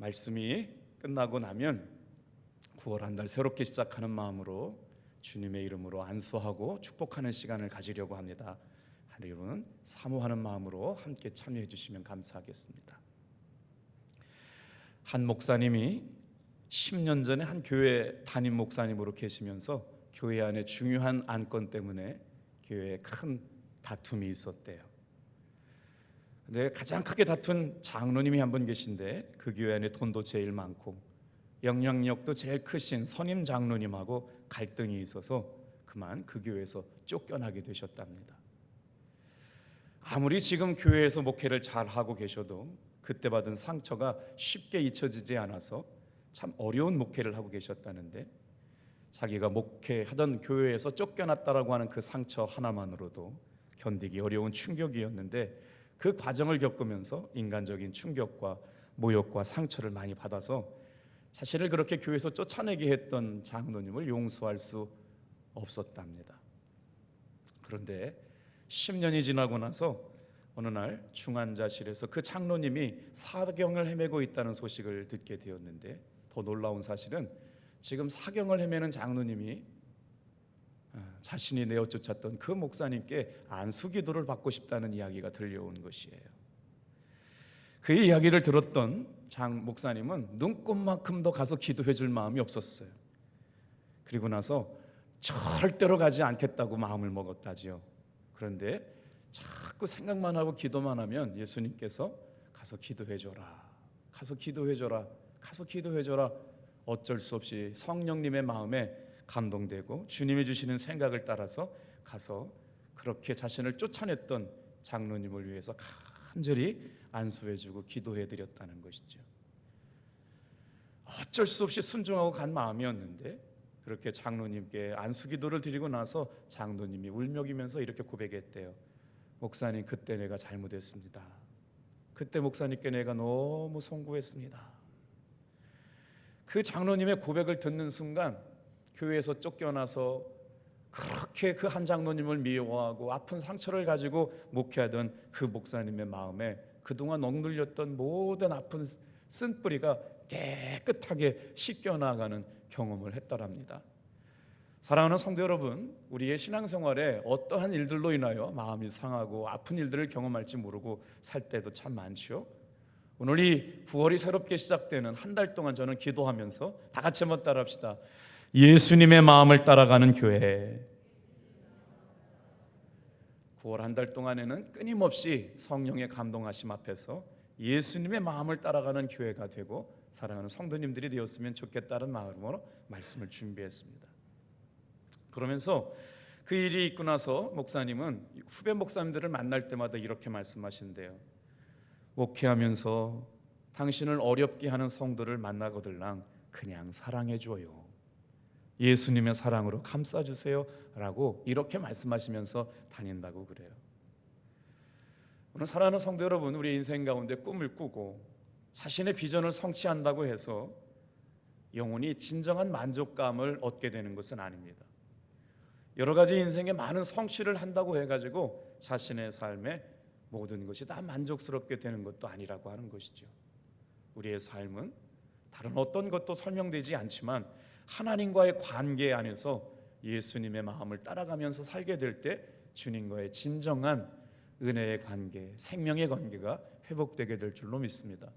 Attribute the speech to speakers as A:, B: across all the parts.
A: 말씀이 끝나고 나면 9월 한 달 새롭게 시작하는 마음으로 주님의 이름으로 안수하고 축복하는 시간을 가지려고 합니다. 하루는 사모하는 마음으로 함께 참여해 주시면 감사하겠습니다. 한 목사님이 10년 전에 한 교회 담임 목사님으로 계시면서 교회 안에 중요한 안건 때문에 교회에 큰 다툼이 있었대요. 근데 가장 크게 다툰 장로님이 한 분 계신데 그 교회 안에 돈도 제일 많고 영향력도 제일 크신 선임 장로님하고 갈등이 있어서 그만 그 교회에서 쫓겨나게 되셨답니다. 아무리 지금 교회에서 목회를 잘 하고 계셔도 그때 받은 상처가 쉽게 잊혀지지 않아서 참 어려운 목회를 하고 계셨다는데 자기가 목회하던 교회에서 쫓겨났다라고 하는 그 상처 하나만으로도 견디기 어려운 충격이었는데 그 과정을 겪으면서 인간적인 충격과 모욕과 상처를 많이 받아서 자신을 그렇게 교회에서 쫓아내게 했던 장로님을 용서할 수 없었답니다. 그런데 10년이 지나고 나서 어느 날 중환자실에서 그 장로님이 사경을 헤매고 있다는 소식을 듣게 되었는데 더 놀라운 사실은 지금 사경을 헤매는 장로님이 아, 자신이 내어 쫓았던 그 목사님께 안수 기도를 받고 싶다는 이야기가 들려온 것이에요. 그 이야기를 들었던 장 목사님은 눈꽃만큼도 가서 기도해 줄 마음이 없었어요. 그리고 나서 절대로 가지 않겠다고 마음을 먹었다지요. 그런데 자꾸 생각만 하고 기도만 하면 예수님께서 가서 기도해 줘라. 가서 기도해 줘라. 가서 기도해 줘라. 어쩔 수 없이 성령님의 마음에 감동되고 주님이 주시는 생각을 따라서 가서 그렇게 자신을 쫓아냈던 장로님을 위해서 간절히 안수해주고 기도해드렸다는 것이죠. 어쩔 수 없이 순종하고 간 마음이었는데 그렇게 장로님께 안수 기도를 드리고 나서 장로님이 울먹이면서 이렇게 고백했대요. 목사님 그때 내가 잘못했습니다. 그때 목사님께 내가 너무 송구했습니다. 그 장로님의 고백을 듣는 순간 교회에서 쫓겨나서 그렇게 그 한 장로님을 미워하고 아픈 상처를 가지고 목회하던 그 목사님의 마음에 그동안 억눌렸던 모든 아픈 쓴 뿌리가 깨끗하게 씻겨나가는 경험을 했더랍니다. 사랑하는 성도 여러분, 우리의 신앙생활에 어떠한 일들로 인하여 마음이 상하고 아픈 일들을 경험할지 모르고 살 때도 참 많죠. 오늘 이 9월이 새롭게 시작되는 한 달 동안 저는 기도하면서 다 같이 한번 따라합시다. 예수님의 마음을 따라가는 교회. 9월 한 달 동안에는 끊임없이 성령의 감동하심 앞에서 예수님의 마음을 따라가는 교회가 되고 사랑하는 성도님들이 되었으면 좋겠다는 마음으로 말씀을 준비했습니다. 그러면서 그 일이 있고 나서 목사님은 후배 목사님들을 만날 때마다 이렇게 말씀하신대요. 목회하면서 당신을 어렵게 하는 성도를 만나거들랑 그냥 사랑해 줘요. 예수님의 사랑으로 감싸 주세요 라고 이렇게 말씀하시면서 다닌다고 그래요. 오늘 사랑하는 성도 여러분, 우리 인생 가운데 꿈을 꾸고 자신의 비전을 성취한다고 해서 영혼이 진정한 만족감을 얻게 되는 것은 아닙니다. 여러 가지 인생에 많은 성취를 한다고 해가지고 자신의 삶에 모든 것이 다 만족스럽게 되는 것도 아니라고 하는 것이죠. 우리의 삶은 다른 어떤 것도 설명되지 않지만 하나님과의 관계 안에서 예수님의 마음을 따라가면서 살게 될 때 주님과의 진정한 은혜의 관계, 생명의 관계가 회복되게 될 줄로 믿습니다.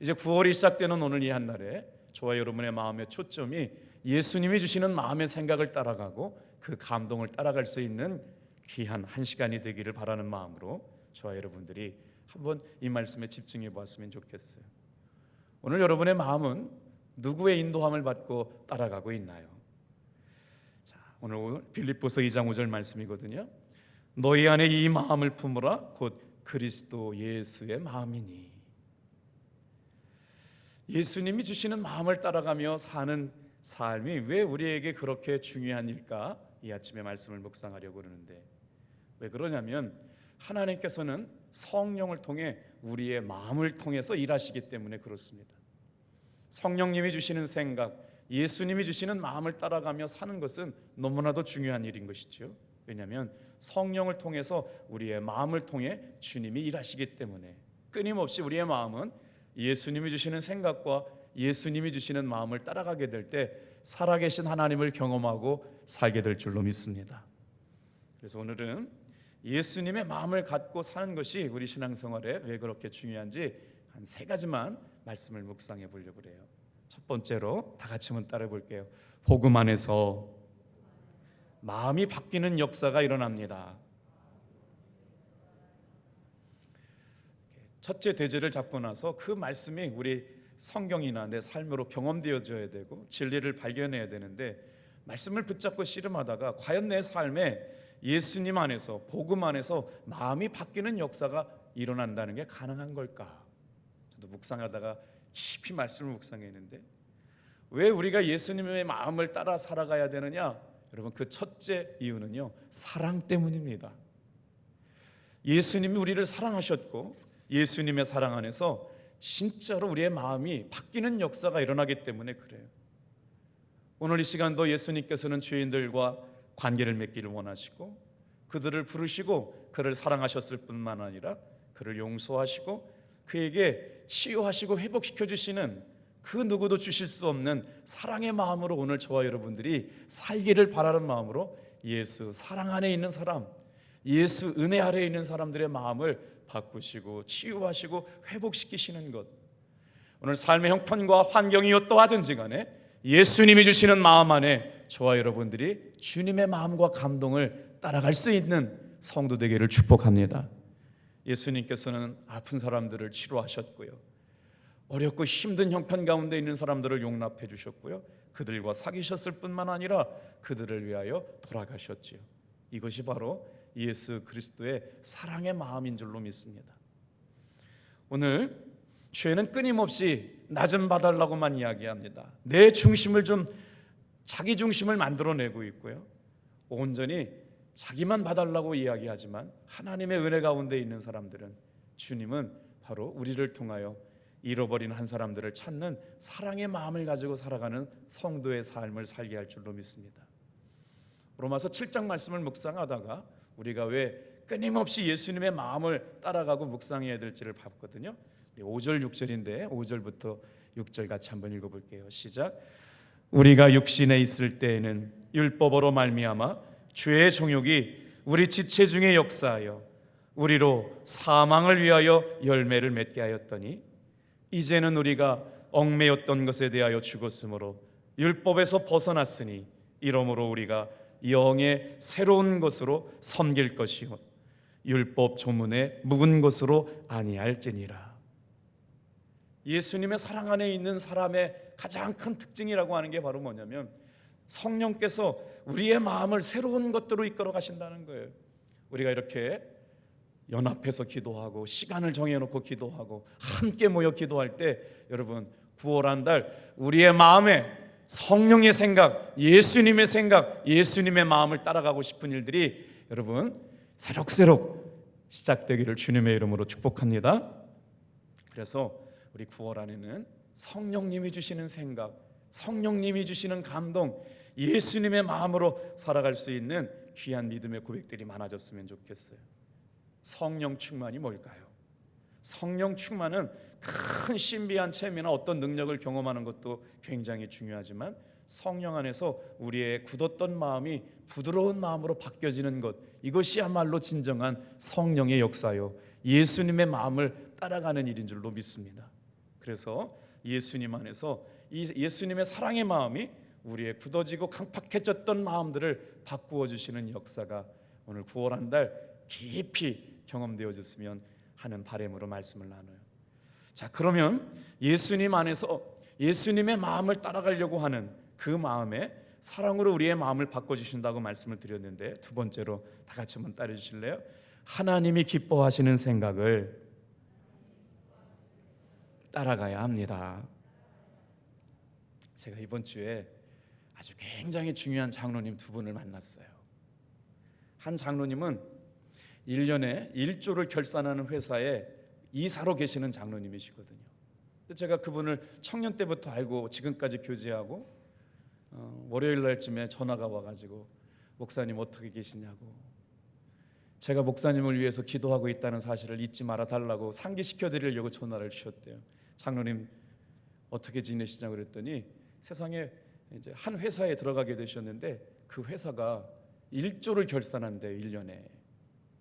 A: 이제 9월이 시작되는 오늘 이 한날에 저와 여러분의 마음의 초점이 예수님이 주시는 마음의 생각을 따라가고 그 감동을 따라갈 수 있는 귀한 한 시간이 되기를 바라는 마음으로 저와 여러분들이 한번 이 말씀에 집중해 보았으면 좋겠어요. 오늘 여러분의 마음은 누구의 인도함을 받고 따라가고 있나요? 자, 오늘 빌립보서 2장 5절 말씀이거든요. 너희 안에 이 마음을 품으라 곧 그리스도 예수의 마음이니. 예수님이 주시는 마음을 따라가며 사는 삶이 왜 우리에게 그렇게 중요한 일까? 이 아침에 말씀을 묵상하려고 그러는데 왜 그러냐면 하나님께서는 성령을 통해 우리의 마음을 통해서 일하시기 때문에 그렇습니다. 성령님이 주시는 생각, 예수님이 주시는 마음을 따라가며 사는 것은 너무나도 중요한 일인 것이죠. 왜냐하면 성령을 통해서 우리의 마음을 통해 주님이 일하시기 때문에 끊임없이 우리의 마음은 예수님이 주시는 생각과 예수님이 주시는 마음을 따라가게 될 때 살아계신 하나님을 경험하고 살게 될 줄로 믿습니다. 그래서 오늘은 예수님의 마음을 갖고 사는 것이 우리 신앙생활에 왜 그렇게 중요한지 한 세 가지만 말씀을 묵상해 보려고 그래요. 첫 번째로 다 같이 한번 따라 볼게요. 복음 안에서 마음이 바뀌는 역사가 일어납니다. 첫째 대제를 잡고 나서 그 말씀이 우리 성경이나 내 삶으로 경험되어져야 되고 진리를 발견해야 되는데 말씀을 붙잡고 씨름하다가 과연 내 삶에 예수님 안에서 복음 안에서 마음이 바뀌는 역사가 일어난다는 게 가능한 걸까? 묵상하다가 깊이 말씀을 묵상했는데 왜 우리가 예수님의 마음을 따라 살아가야 되느냐? 여러분 그 첫째 이유는요 사랑 때문입니다. 예수님이 우리를 사랑하셨고 예수님의 사랑 안에서 진짜로 우리의 마음이 바뀌는 역사가 일어나기 때문에 그래요. 오늘 이 시간도 예수님께서는 죄인들과 관계를 맺기를 원하시고 그들을 부르시고 그를 사랑하셨을 뿐만 아니라 그를 용서하시고 그에게 치유하시고 회복시켜 주시는 그 누구도 주실 수 없는 사랑의 마음으로 오늘 저와 여러분들이 살기를 바라는 마음으로 예수 사랑 안에 있는 사람, 예수 은혜 아래에 있는 사람들의 마음을 바꾸시고 치유하시고 회복시키시는 것. 오늘 삶의 형편과 환경이 어떠하든지 간에 예수님이 주시는 마음 안에 저와 여러분들이 주님의 마음과 감동을 따라갈 수 있는 성도 되기를 축복합니다. 예수님께서는 아픈 사람들을 치료하셨고요. 어렵고 힘든 형편 가운데 있는 사람들을 용납해 주셨고요. 그들과 사귀셨을 뿐만 아니라 그들을 위하여 돌아가셨지요. 이것이 바로 예수 그리스도의 사랑의 마음인 줄로 믿습니다. 오늘 죄는 끊임없이 낮은 봐달라고만 이야기합니다. 내 중심을 좀 자기 중심을 만들어내고 있고요. 온전히 자기만 봐달라고 이야기하지만 하나님의 은혜 가운데 있는 사람들은 주님은 바로 우리를 통하여 잃어버린 한 사람들을 찾는 사랑의 마음을 가지고 살아가는 성도의 삶을 살게 할 줄로 믿습니다. 로마서 7장 말씀을 묵상하다가 우리가 왜 끊임없이 예수님의 마음을 따라가고 묵상해야 될지를 봤거든요. 5절 6절인데 5절부터 6절 같이 한번 읽어 볼게요. 시작. 우리가 육신에 있을 때에는 율법으로 말미암아 죄의 종욕이 우리 지체 중에 역사하여 우리로 사망을 위하여 열매를 맺게 하였더니 이제는 우리가 얽매였던 것에 대하여 죽었으므로 율법에서 벗어났으니 이러므로 우리가 영의 새로운 것으로 섬길 것이요 율법 조문에 묵은 것으로 아니할지니라. 예수님의 사랑 안에 있는 사람의 가장 큰 특징이라고 하는 게 바로 뭐냐면 성령께서 우리의 마음을 새로운 것들로 이끌어 가신다는 거예요. 우리가 이렇게 연합해서 기도하고 시간을 정해놓고 기도하고 함께 모여 기도할 때 여러분 9월 한 달 우리의 마음에 성령의 생각, 예수님의 생각, 예수님의 마음을 따라가고 싶은 일들이 여러분 새록새록 시작되기를 주님의 이름으로 축복합니다. 그래서 우리 9월 안에는 성령님이 주시는 생각, 성령님이 주시는 감동, 예수님의 마음으로 살아갈 수 있는 귀한 믿음의 고백들이 많아졌으면 좋겠어요. 성령 충만이 뭘까요? 성령 충만은 큰 신비한 체험이나 어떤 능력을 경험하는 것도 굉장히 중요하지만 성령 안에서 우리의 굳었던 마음이 부드러운 마음으로 바뀌어지는 것 이것이야말로 진정한 성령의 역사요 예수님의 마음을 따라가는 일인 줄로 믿습니다. 그래서 예수님 안에서 이 예수님의 사랑의 마음이 우리의 굳어지고 강팍해졌던 마음들을 바꾸어 주시는 역사가 오늘 9월 한 달 깊이 경험되어졌으면 하는 바람으로 말씀을 나눠요. 자, 그러면 예수님 안에서 예수님의 마음을 따라가려고 하는 그 마음에 사랑으로 우리의 마음을 바꿔 주신다고 말씀을 드렸는데 두 번째로 다 같이 한번 따라 주실래요? 하나님이 기뻐하시는 생각을 따라가야 합니다. 제가 이번 주에 아주 굉장히 중요한 장로님 두 분을 만났어요. 한 장로님은 1년에 1조를 결산하는 회사에 이사로 계시는 장로님이시거든요. 제가 그분을 청년 때부터 알고 지금까지 교제하고 어, 월요일 날쯤에 전화가 와가지고 목사님 어떻게 계시냐고 제가 목사님을 위해서 기도하고 있다는 사실을 잊지 말아 달라고 상기시켜 드리려고 전화를 주셨대요. 장로님 어떻게 지내시냐고 그랬더니 세상에 이제 한 회사에 들어가게 되셨는데 그 회사가 1조를 결산한대요, 1년에.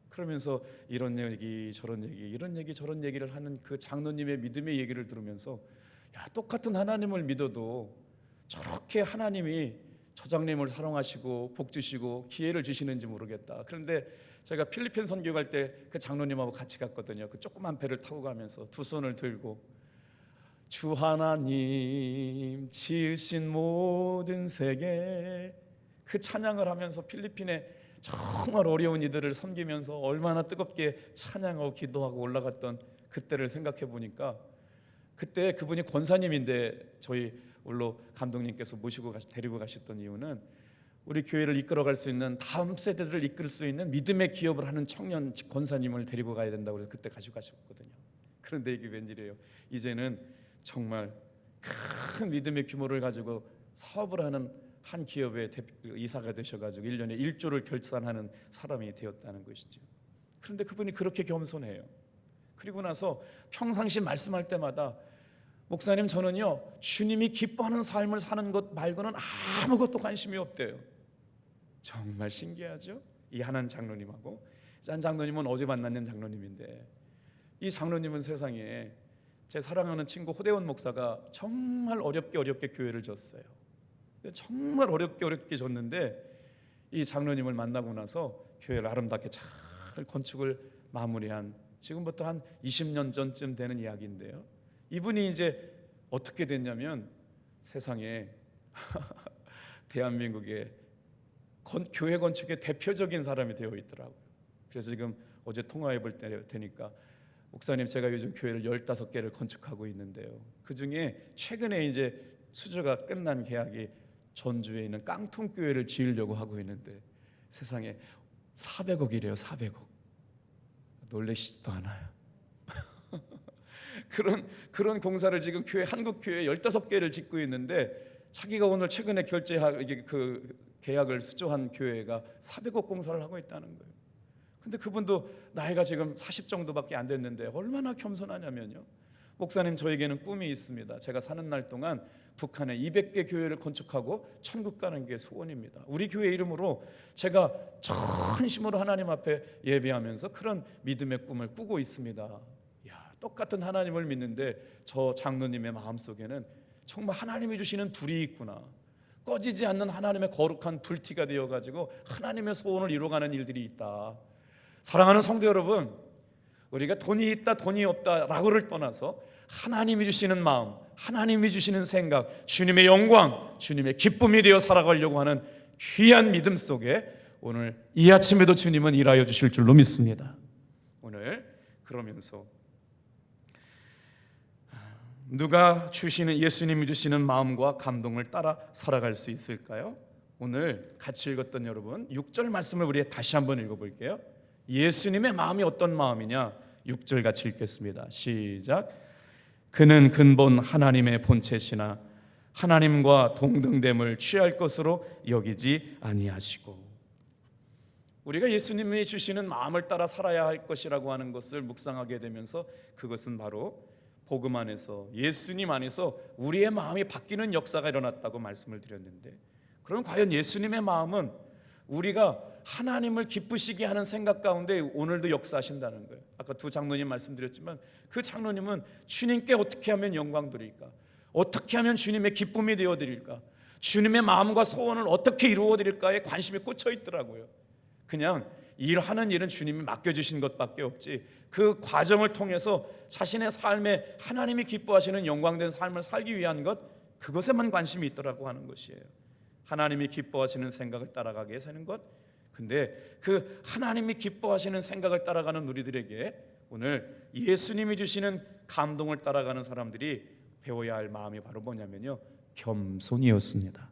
A: 그러면서 이런 얘기 저런 얘기 이런 얘기 저런 얘기를 하는 그 장로님의 믿음의 얘기를 들으면서 야 똑같은 하나님을 믿어도 저렇게 하나님이 저장님을 사랑하시고 복 주시고 기회를 주시는지 모르겠다. 그런데 제가 필리핀 선교 갈 때 그 장로님하고 같이 갔거든요. 그 조그만 배를 타고 가면서 두 손을 들고 주 하나님 지으신 모든 세계 그 찬양을 하면서 필리핀에 정말 어려운 이들을 섬기면서 얼마나 뜨겁게 찬양하고 기도하고 올라갔던 그때를 생각해 보니까 그때 그분이 권사님인데 저희 울로 감독님께서 모시고 가시, 데리고 가셨던 이유는 우리 교회를 이끌어갈 수 있는 다음 세대들을 이끌 수 있는 믿음의 기업을 하는 청년 권사님을 데리고 가야 된다고 해서 그때 가지고 가셨거든요. 그런데 이게 웬일이에요? 이제는 정말 큰 믿음의 규모를 가지고 사업을 하는 한 기업의 이사가 되셔가지고 1년에 1조를 결산하는 사람이 되었다는 것이죠. 그런데 그분이 그렇게 겸손해요. 그리고 나서 평상시 말씀할 때마다 목사님 저는요 주님이 기뻐하는 삶을 사는 것 말고는 아무것도 관심이 없대요. 정말 신기하죠? 이 하나님 장로님하고 짠 장로님은 어제 만났는 장로님인데 이 장로님은 세상에 제 사랑하는 친구 호대원 목사가 정말 어렵게 어렵게 교회를 줬어요. 정말 어렵게 어렵게 줬는데 이 장로님을 만나고 나서 교회를 아름답게 잘 건축을 마무리한 지금부터 한 20년 전쯤 되는 이야기인데요. 이분이 이제 어떻게 됐냐면 세상에 대한민국의 건, 교회 건축의 대표적인 사람이 되어 있더라고요. 그래서 지금 어제 통화해 볼때 되니까 목사님 제가 요즘 교회를 15개를 건축하고 있는데요. 그 중에 최근에 이제 수주가 끝난 계약이 전주에 있는 깡통 교회를 지으려고 하고 있는데 세상에 400억이래요 400억 놀래시지도 않아요 그런 그런 공사를 지금 교회 한국 교회 15개를 짓고 있는데 자기가 오늘 최근에 결제한 이게 그 계약을 수주한 교회가 400억 공사를 하고 있다는 거예요. 근데 그분도 나이가 지금 40 정도밖에 안 됐는데 얼마나 겸손하냐면요. 목사님 저에게는 꿈이 있습니다. 제가 사는 날 동안 북한에 200개 교회를 건축하고 천국 가는 게 소원입니다. 우리 교회 이름으로 제가 전심으로 하나님 앞에 예배하면서 그런 믿음의 꿈을 꾸고 있습니다. 야, 똑같은 하나님을 믿는데 저 장로님의 마음속에는 정말 하나님이 주시는 불이 있구나. 꺼지지 않는 하나님의 거룩한 불티가 되어 가지고 하나님의 소원을 이루어가는 일들이 있다. 사랑하는 성도 여러분, 우리가 돈이 있다 돈이 없다라고를 떠나서 하나님이 주시는 마음, 하나님이 주시는 생각, 주님의 영광, 주님의 기쁨이 되어 살아가려고 하는 귀한 믿음 속에 오늘 이 아침에도 주님은 일하여 주실 줄로 믿습니다. 오늘 그러면서 누가 주시는 예수님이 주시는 마음과 감동을 따라 살아갈 수 있을까요? 오늘 같이 읽었던 여러분 6절 말씀을 우리 다시 한번 읽어 볼게요. 예수님의 마음이 어떤 마음이냐? 6절 같이 읽겠습니다. 시작. 그는 근본 하나님의 본체시나 하나님과 동등됨을 취할 것으로 여기지 아니하시고 우리가 예수님이 주시는 마음을 따라 살아야 할 것이라고 하는 것을 묵상하게 되면서 그것은 바로 복음 안에서 예수님 안에서 우리의 마음이 바뀌는 역사가 일어났다고 말씀을 드렸는데 그럼 과연 예수님의 마음은 우리가 하나님을 기쁘시게 하는 생각 가운데 오늘도 역사하신다는 거예요. 아까 두 장로님 말씀드렸지만 그 장로님은 주님께 어떻게 하면 영광 드릴까? 어떻게 하면 주님의 기쁨이 되어 드릴까? 주님의 마음과 소원을 어떻게 이루어 드릴까에 관심이 꽂혀 있더라고요. 그냥 일하는 일은 주님이 맡겨 주신 것밖에 없지 그 과정을 통해서 자신의 삶에 하나님이 기뻐하시는 영광된 삶을 살기 위한 것 그것에만 관심이 있더라고 하는 것이에요. 하나님이 기뻐하시는 생각을 따라가게 하는 것. 근데 그 하나님이 기뻐하시는 생각을 따라가는 우리들에게 오늘 예수님이 주시는 감동을 따라가는 사람들이 배워야 할 마음이 바로 뭐냐면요. 겸손이었습니다.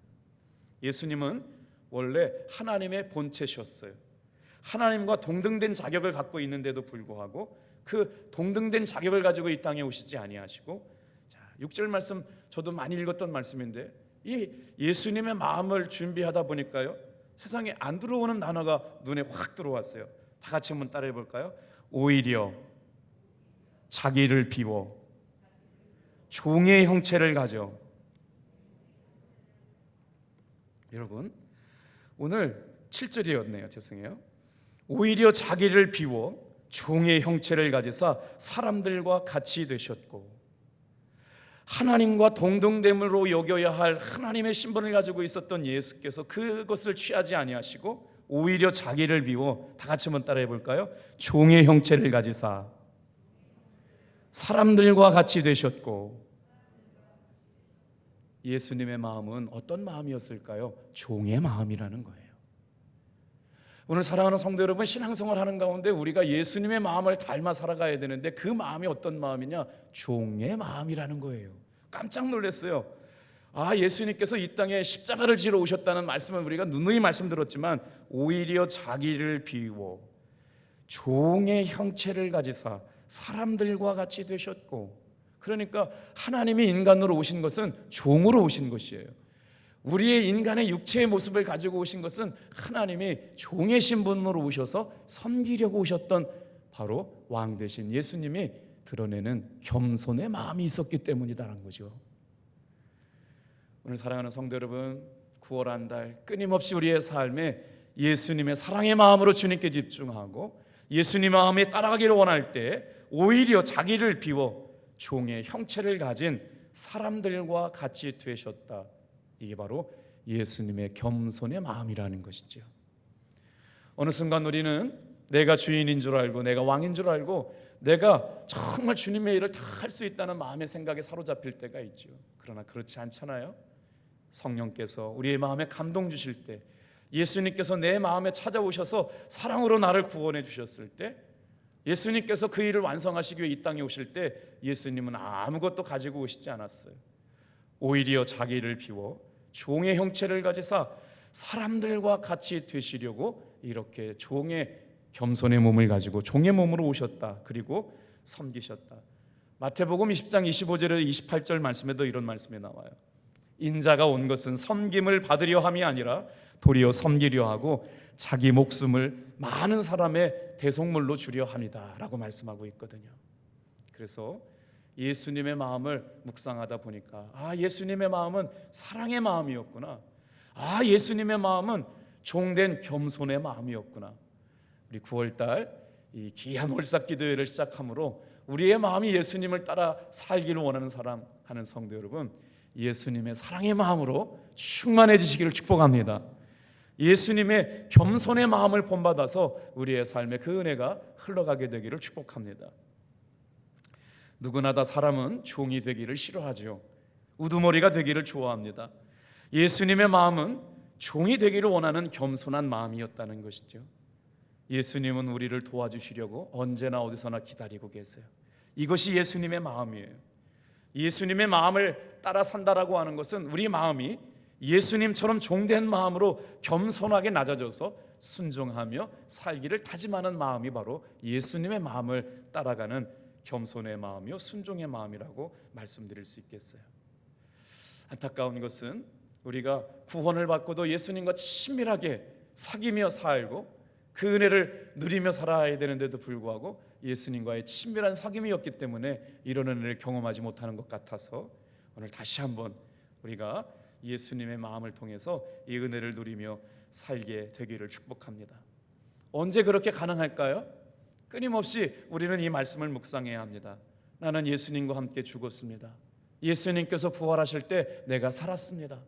A: 예수님은 원래 하나님의 본체셨어요. 하나님과 동등된 자격을 갖고 있는데도 불구하고 그 동등된 자격을 가지고 이 땅에 오시지 아니하시고 자, 6절 말씀 저도 많이 읽었던 말씀인데 이 예수님의 마음을 준비하다 보니까요. 세상에 안 들어오는 단어가 눈에 확 들어왔어요. 다 같이 한번 따라해 볼까요? 오히려 자기를 비워 종의 형체를 가져 여러분 오늘 7절이었네요. 죄송해요. 오히려 자기를 비워 종의 형체를 가지사 사람들과 같이 되셨고 하나님과 동등됨으로 여겨야 할 하나님의 신분을 가지고 있었던 예수께서 그것을 취하지 아니하시고 오히려 자기를 비워 다 같이 한번 따라해 볼까요? 종의 형체를 가지사 사람들과 같이 되셨고 예수님의 마음은 어떤 마음이었을까요? 종의 마음이라는 거예요. 오늘 사랑하는 성도 여러분, 신앙생활 하는 가운데 우리가 예수님의 마음을 닮아 살아가야 되는데 그 마음이 어떤 마음이냐? 종의 마음이라는 거예요. 깜짝 놀랐어요. 아, 예수님께서 이 땅에 십자가를 지러 오셨다는 말씀을 우리가 누누이 말씀드렸지만 오히려 자기를 비워 종의 형체를 가지사 사람들과 같이 되셨고 그러니까 하나님이 인간으로 오신 것은 종으로 오신 것이에요. 우리의 인간의 육체의 모습을 가지고 오신 것은 하나님이 종의 신분으로 오셔서 섬기려고 오셨던 바로 왕 대신 예수님이 드러내는 겸손의 마음이 있었기 때문이다라는 거죠. 오늘 사랑하는 성도 여러분, 9월 한 달 끊임없이 우리의 삶에 예수님의 사랑의 마음으로 주님께 집중하고 예수님 마음에 따라가기를 원할 때 오히려 자기를 비워 종의 형체를 가진 사람들과 같이 되셨다. 이게 바로 예수님의 겸손의 마음이라는 것이죠. 어느 순간 우리는 내가 주인인 줄 알고 내가 왕인 줄 알고 내가 정말 주님의 일을 다 할 수 있다는 마음의 생각에 사로잡힐 때가 있죠. 그러나 그렇지 않잖아요. 성령께서 우리의 마음에 감동 주실 때 예수님께서 내 마음에 찾아오셔서 사랑으로 나를 구원해 주셨을 때 예수님께서 그 일을 완성하시기 위해 이 땅에 오실 때 예수님은 아무것도 가지고 오시지 않았어요. 오히려 자기를 비워 종의 형체를 가지사 사람들과 같이 되시려고 이렇게 종의 겸손의 몸을 가지고 종의 몸으로 오셨다. 그리고 섬기셨다. 마태복음 20장 25절에 28절 말씀에도 이런 말씀이 나와요. 인자가 온 것은 섬김을 받으려 함이 아니라 도리어 섬기려 하고 자기 목숨을 많은 사람의 대속물로 주려 합니다라고 말씀하고 있거든요. 그래서 예수님의 마음을 묵상하다 보니까 아 예수님의 마음은 사랑의 마음이었구나. 아 예수님의 마음은 종된 겸손의 마음이었구나. 우리 9월달 이 귀한 월삭 기도회를 시작함으로 우리의 마음이 예수님을 따라 살기를 원하는 사람 하는 성도 여러분 예수님의 사랑의 마음으로 충만해지시기를 축복합니다. 예수님의 겸손의 마음을 본받아서 우리의 삶에 그 은혜가 흘러가게 되기를 축복합니다. 누구나 다 사람은 종이 되기를 싫어하죠. 우두머리가 되기를 좋아합니다. 예수님의 마음은 종이 되기를 원하는 겸손한 마음이었다는 것이죠. 예수님은 우리를 도와주시려고 언제나 어디서나 기다리고 계세요. 이것이 예수님의 마음이에요. 예수님의 마음을 따라 산다라고 하는 것은 우리 마음이 예수님처럼 종된 마음으로 겸손하게 낮아져서 순종하며 살기를 다짐하는 마음이 바로 예수님의 마음을 따라가는 겸손의 마음이요 순종의 마음이라고 말씀드릴 수 있겠어요. 안타까운 것은 우리가 구원을 받고도 예수님과 친밀하게 사귀며 살고 그 은혜를 누리며 살아야 되는데도 불구하고 예수님과의 친밀한 사귐이었기 때문에 이런 은혜를 경험하지 못하는 것 같아서 오늘 다시 한번 우리가 예수님의 마음을 통해서 이 은혜를 누리며 살게 되기를 축복합니다. 언제 그렇게 가능할까요? 끊임없이 우리는 이 말씀을 묵상해야 합니다. 나는 예수님과 함께 죽었습니다. 예수님께서 부활하실 때 내가 살았습니다.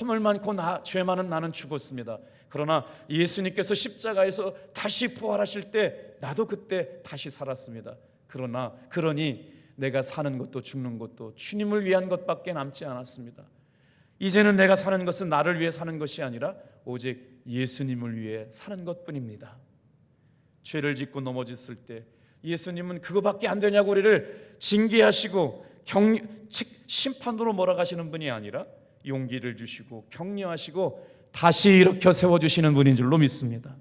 A: 허물 많고 나, 죄 많은 나는 죽었습니다. 그러나 예수님께서 십자가에서 다시 부활하실 때 나도 그때 다시 살았습니다. 그러나 그러니 내가 사는 것도 죽는 것도 주님을 위한 것밖에 남지 않았습니다. 이제는 내가 사는 것은 나를 위해 사는 것이 아니라 오직 예수님을 위해 사는 것뿐입니다. 죄를 짓고 넘어졌을 때 예수님은 그거밖에 안 되냐고 우리를 징계하시고 경, 심판으로 몰아가시는 분이 아니라 용기를 주시고 격려하시고 다시 일으켜 세워주시는 분인 줄로 믿습니다.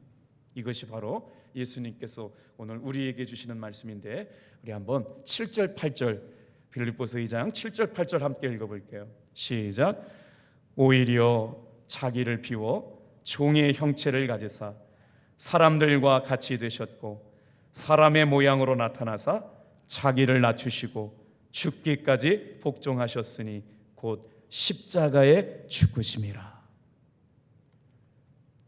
A: 이것이 바로 예수님께서 오늘 우리에게 주시는 말씀인데 우리 한번 7절 8절 빌립보서 2장 7절 8절 함께 읽어볼게요. 시작 오히려 자기를 비워 종의 형체를 가지사 사람들과 같이 되셨고 사람의 모양으로 나타나사 자기를 낮추시고 죽기까지 복종하셨으니 곧 십자가에 죽으심이라.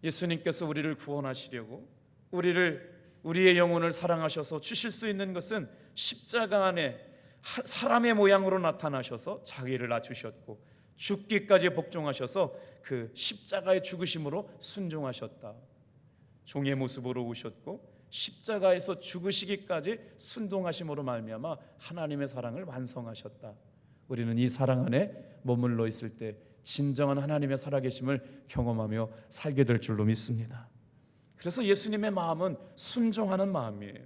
A: 예수님께서 우리를 구원하시려고 우리를 우리의 영혼을 사랑하셔서 주실 수 있는 것은 십자가 안에 하- 사람의 모양으로 나타나셔서 자기를 낮추셨고 죽기까지 복종하셔서 그 십자가의 죽으심으로 순종하셨다. 종의 모습으로 오셨고 십자가에서 죽으시기까지 순종하심으로 말미암아 하나님의 사랑을 완성하셨다. 우리는 이 사랑 안에 머물러 있을 때 진정한 하나님의 살아계심을 경험하며 살게 될 줄로 믿습니다. 그래서 예수님의 마음은 순종하는 마음이에요.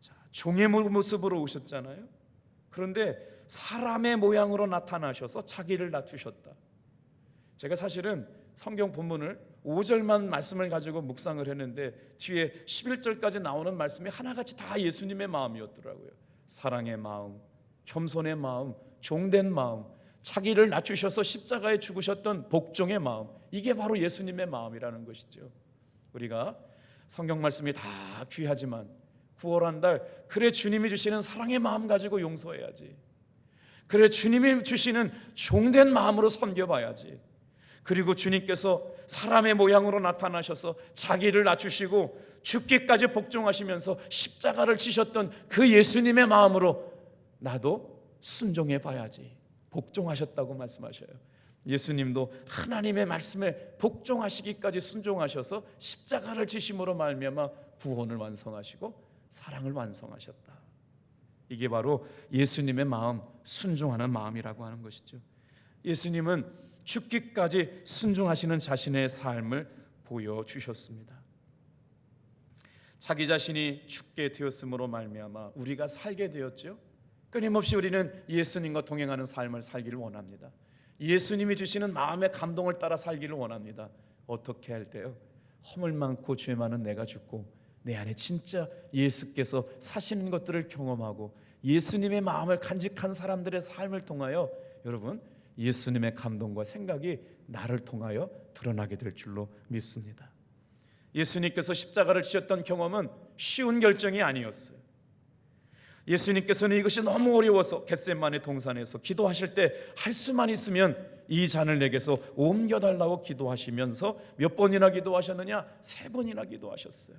A: 자, 종의 모습으로 오셨잖아요. 그런데 사람의 모양으로 나타나셔서 자기를 낮추셨다. 제가 사실은 성경 본문을 5절만 말씀을 가지고 묵상을 했는데 뒤에 11절까지 나오는 말씀이 하나같이 다 예수님의 마음이었더라고요. 사랑의 마음, 겸손의 마음, 종된 마음, 자기를 낮추셔서 십자가에 죽으셨던 복종의 마음. 이게 바로 예수님의 마음이라는 것이죠. 우리가 성경 말씀이 다 귀하지만 9월 한 달 그래 주님이 주시는 사랑의 마음 가지고 용서해야지. 그래 주님이 주시는 종된 마음으로 섬겨봐야지. 그리고 주님께서 사람의 모양으로 나타나셔서 자기를 낮추시고 죽기까지 복종하시면서 십자가를 지셨던 그 예수님의 마음으로 나도 순종해 봐야지. 복종하셨다고 말씀하셔요. 예수님도 하나님의 말씀에 복종하시기까지 순종하셔서 십자가를 지심으로 말미암아 구원을 완성하시고 사랑을 완성하셨다. 이게 바로 예수님의 마음, 순종하는 마음이라고 하는 것이죠. 예수님은 죽기까지 순종하시는 자신의 삶을 보여주셨습니다. 자기 자신이 죽게 되었으므로 말미암아 우리가 살게 되었죠. 끊임없이 우리는 예수님과 동행하는 삶을 살기를 원합니다. 예수님이 주시는 마음의 감동을 따라 살기를 원합니다. 어떻게 할 때요? 허물 많고 죄 많은 내가 죽고 내 안에 진짜 예수께서 사시는 것들을 경험하고 예수님의 마음을 간직한 사람들의 삶을 통하여 여러분 예수님의 감동과 생각이 나를 통하여 드러나게 될 줄로 믿습니다. 예수님께서 십자가를 지셨던 경험은 쉬운 결정이 아니었어요. 예수님께서는 이것이 너무 어려워서 겟셋만의 동산에서 기도하실 때 할 수만 있으면 이 잔을 내게서 옮겨달라고 기도하시면서 몇 번이나 기도하셨느냐? 세 번이나 기도하셨어요.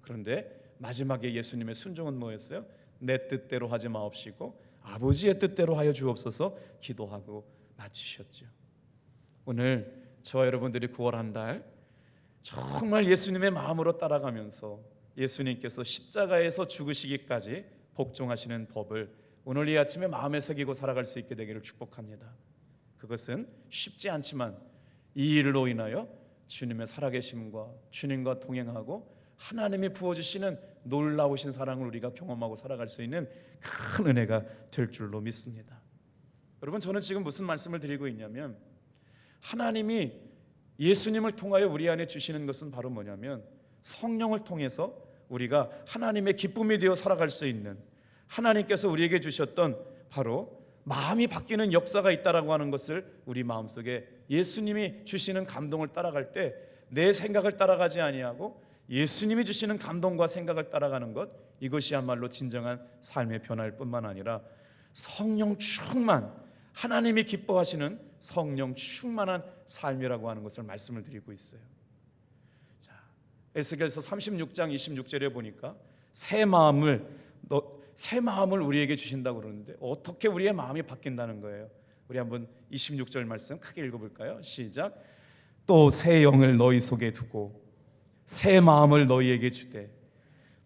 A: 그런데 마지막에 예수님의 순종은 뭐였어요? 내 뜻대로 하지 마옵시고 아버지의 뜻대로 하여 주옵소서 기도하고 마치셨죠. 오늘 저와 여러분들이 9월 한 달 정말 예수님의 마음으로 따라가면서 예수님께서 십자가에서 죽으시기까지 복종하시는 법을 오늘 이 아침에 마음에 새기고 살아갈 수 있게 되기를 축복합니다. 그것은 쉽지 않지만 이 일로 인하여 주님의 살아계심과 주님과 동행하고 하나님이 부어주시는 놀라우신 사랑을 우리가 경험하고 살아갈 수 있는 큰 은혜가 될 줄로 믿습니다. 여러분 저는 지금 무슨 말씀을 드리고 있냐면 하나님이 예수님을 통하여 우리 안에 주시는 것은 바로 뭐냐면 성령을 통해서 우리가 하나님의 기쁨이 되어 살아갈 수 있는 하나님께서 우리에게 주셨던 바로 마음이 바뀌는 역사가 있다라고 하는 것을 우리 마음속에 예수님이 주시는 감동을 따라갈 때 내 생각을 따라가지 아니하고 예수님이 주시는 감동과 생각을 따라가는 것 이것이야말로 진정한 삶의 변화일 뿐만 아니라 성령 충만 하나님이 기뻐하시는 성령 충만한 삶이라고 하는 것을 말씀을 드리고 있어요. 자, 에스겔서 36장 26절에 보니까 새 마음을 너, 새 마음을 우리에게 주신다고 그러는데 어떻게 우리의 마음이 바뀐다는 거예요. 우리 한번 26절 말씀 크게 읽어 볼까요? 시작. 또 새 영을 너희 속에 두고 새 마음을 너희에게 주되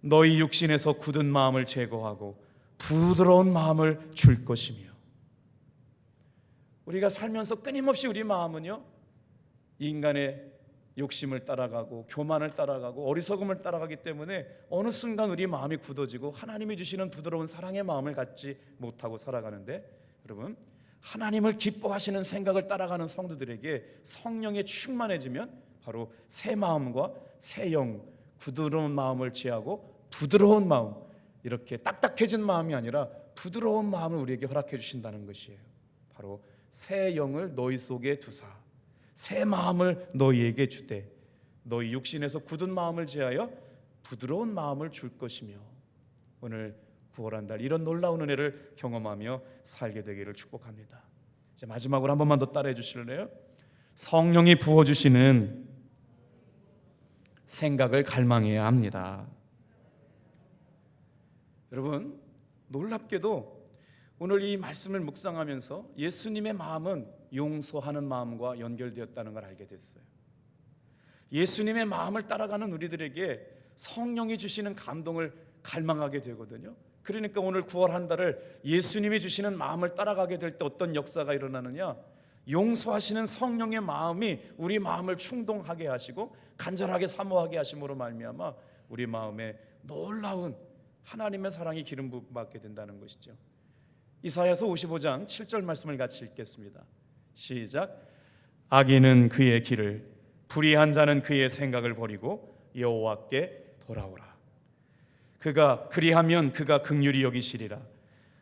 A: 너희 육신에서 굳은 마음을 제거하고 부드러운 마음을 줄 것이며. 우리가 살면서 끊임없이 우리 마음은요 인간의 욕심을 따라가고 교만을 따라가고 어리석음을 따라가기 때문에 어느 순간 우리 마음이 굳어지고 하나님이 주시는 부드러운 사랑의 마음을 갖지 못하고 살아가는데 여러분 하나님을 기뻐하시는 생각을 따라가는 성도들에게 성령에 충만해지면 바로 새 마음과 새 영, 부드러운 마음을 취하고 부드러운 마음 이렇게 딱딱해진 마음이 아니라 부드러운 마음을 우리에게 허락해 주신다는 것이에요. 바로 새 영을 너희 속에 두사 새 마음을 너희에게 주되 너희 육신에서 굳은 마음을 제하여 부드러운 마음을 줄 것이며 오늘 구원한 달 이런 놀라운 은혜를 경험하며 살게 되기를 축복합니다. 이제 마지막으로 한 번만 더 따라해 주실래요? 성령이 부어 주시는 생각을 갈망해야 합니다. 여러분 놀랍게도 오늘 이 말씀을 묵상하면서 예수님의 마음은 용서하는 마음과 연결되었다는 걸 알게 됐어요. 예수님의 마음을 따라가는 우리들에게 성령이 주시는 감동을 갈망하게 되거든요. 그러니까 오늘 9월 한 달을 예수님이 주시는 마음을 따라가게 될 때 어떤 역사가 일어나느냐? 용서하시는 성령의 마음이 우리 마음을 충동하게 하시고 간절하게 사모하게 하심으로 말미암아 우리 마음에 놀라운 하나님의 사랑이 기름 부음 받게 된다는 것이죠. 이사야서 55장 7절 말씀을 같이 읽겠습니다. 시작. 악인은 그의 길을 불의한 자는 그의 생각을 버리고 여호와께 돌아오라. 그가 그리하면 그가 극률이 여기시리라.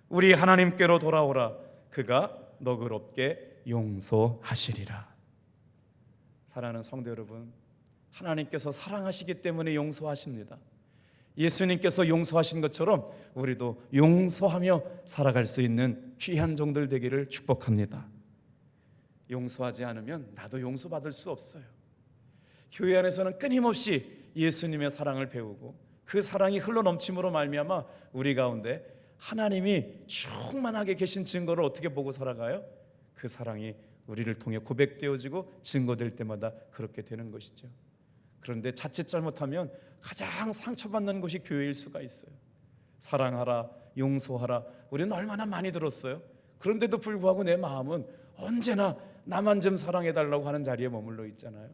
A: 우리 하나님께로 돌아오라. 그가 너그럽게 용서하시리라. 사랑하는 성도 여러분, 하나님께서 사랑하시기 때문에 용서하십니다. 예수님께서 용서하신 것처럼 우리도 용서하며 살아갈 수 있는 귀한 종들 되기를 축복합니다. 용서하지 않으면 나도 용서받을 수 없어요. 교회 안에서는 끊임없이 예수님의 사랑을 배우고 그 사랑이 흘러 넘침으로 말미암아 우리 가운데 하나님이 충만하게 계신 증거를 어떻게 보고 살아가요? 그 사랑이 우리를 통해 고백되어지고 증거될 때마다 그렇게 되는 것이죠. 그런데 자칫 잘못하면 가장 상처받는 곳이 교회일 수가 있어요. 사랑하라, 용서하라. 우리는 얼마나 많이 들었어요. 그런데도 불구하고 내 마음은 언제나 나만 좀 사랑해달라고 하는 자리에 머물러 있잖아요.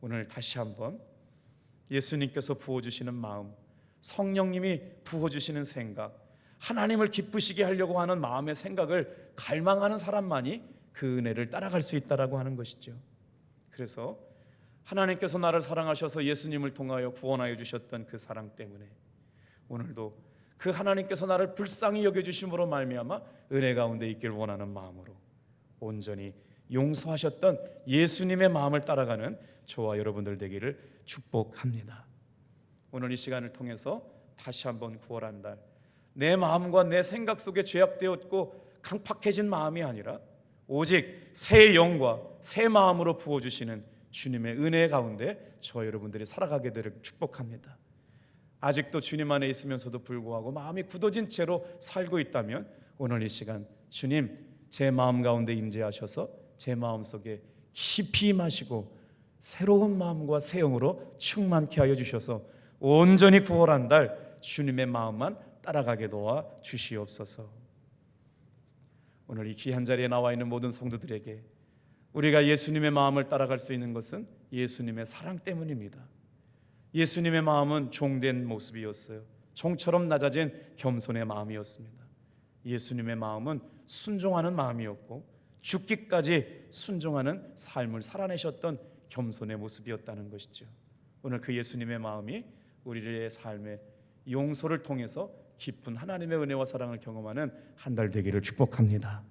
A: 오늘 다시 한번 예수님께서 부어주시는 마음, 성령님이 부어주시는 생각, 하나님을 기쁘시게 하려고 하는 마음의 생각을 갈망하는 사람만이 그 은혜를 따라갈 수 있다라고 하는 것이죠. 그래서 하나님께서 나를 사랑하셔서 예수님을 통하여 구원하여 주셨던 그 사랑 때문에 오늘도 그 하나님께서 나를 불쌍히 여겨 주심으로 말미암아 은혜 가운데 있길 원하는 마음으로 온전히 용서하셨던 예수님의 마음을 따라가는 저와 여러분들 되기를 축복합니다. 오늘 이 시간을 통해서 다시 한번 구원한 달, 내 마음과 내 생각 속에 죄악되었고 강팍해진 마음이 아니라 오직 새 영과 새 마음으로 부어 주시는 주님의 은혜 가운데 저 여러분들이 살아가게 되를 축복합니다. 아직도 주님 안에 있으면서도 불구하고 마음이 굳어진 채로 살고 있다면 오늘 이 시간 주님 제 마음 가운데 임재하셔서 제 마음 속에 깊이 마시고 새로운 마음과 새 영으로 충만케 하여 주셔서 온전히 구원한 달 주님의 마음만 따라가게 도와 주시옵소서. 오늘 이 귀한 자리에 나와 있는 모든 성도들에게 우리가 예수님의 마음을 따라갈 수 있는 것은 예수님의 사랑 때문입니다. 예수님의 마음은 종된 모습이었어요. 종처럼 낮아진 겸손의 마음이었습니다. 예수님의 마음은 순종하는 마음이었고 죽기까지 순종하는 삶을 살아내셨던 겸손의 모습이었다는 것이죠. 오늘 그 예수님의 마음이 우리의 삶의 용서를 통해서 깊은 하나님의 은혜와 사랑을 경험하는 한 달 되기를 축복합니다.